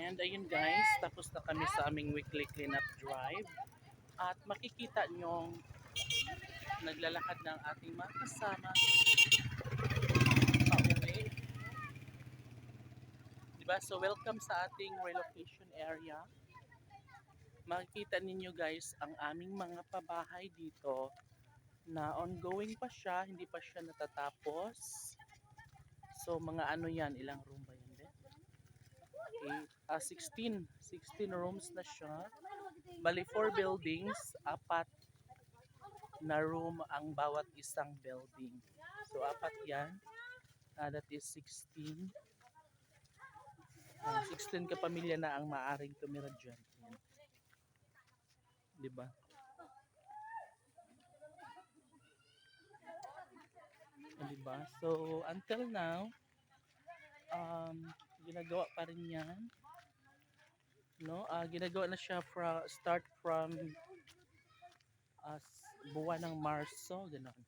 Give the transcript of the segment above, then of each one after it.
And ayun guys, tapos na kami sa aming weekly cleanup drive. At makikita nyong naglalakad ng ating mga kasama pauwi. Diba? So welcome sa ating relocation area. Makikita ninyo guys ang aming mga pabahay dito na ongoing pa siya, hindi pa siya natatapos. So mga ano yan, ilang room ba yan? Be? Okay, ah, 16. 16 rooms na siya. Bali, 4 buildings, apat na room ang bawat isang building. So apat yan. Ah, that is 16. Ah, 16 kapamilya na ang maaring tumira dyan. Yan. Diba? Diba? So, until now, um, ginagawa pa rin yan. No? Ah, ginagawa na siya fra, start from as buwan ng Marso, gano'n.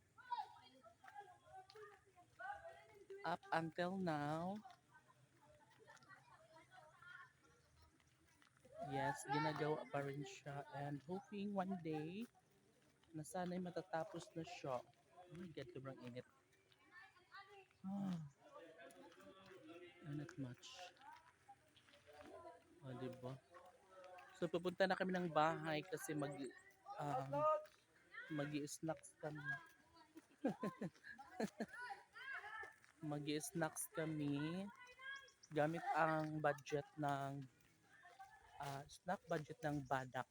Up until now, yes, ginagawa pa rin siya and hoping one day na sana'y matatapos na siya. Oh my God, sobrang init. Ah, not much. Oh, diba? So, pupunta na kami ng bahay kasi mag um, mag-snacks kami. mag-snacks kami gamit ang budget ng ah, snack budget ng Badak.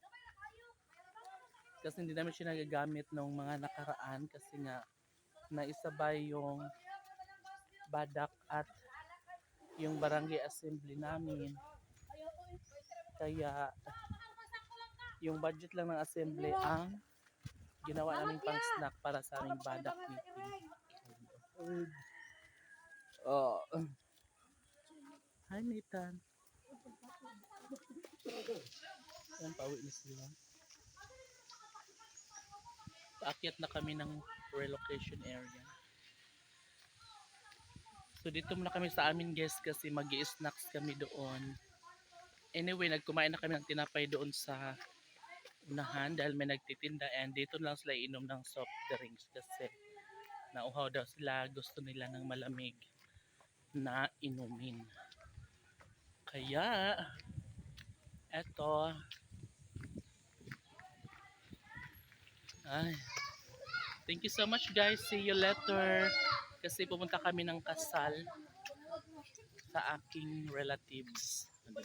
Kasi hindi namin siya nagagamit nung mga nakaraan kasi nga naisabay yung Badak at yung barangay assembly namin. Kaya yung budget lang ng assembly ang ginawa namin pang snack para sa aming Badak meeting. Oh. Hi, Nathan. Yan, pauwi na sila. Paakyat na kami ng relocation area. So dito muna kami sa amin guys kasi mag snacks kami doon. Anyway, nagkumain na kami ng tinapay doon sa unahan dahil may nagtitinda and dito lang sila inom ng soft drinks kasi nauhaw daw sila gusto nila ng malamig na inumin. Kaya eto ay thank you so much guys see you later kasi pumunta kami ng kasal sa aking relatives. Ano?